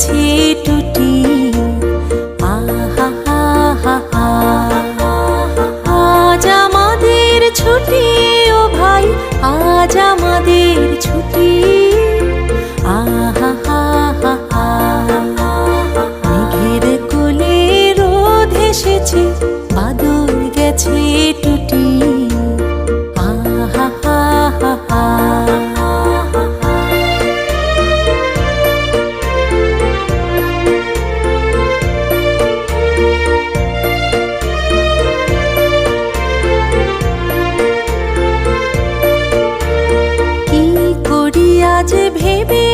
গেছে টুটি। আজ আমাদের ছুটি ও ভাই আজ আমাদের ছুটি। মেঘের কোলে রোদ এসেছে। আজ ভেবে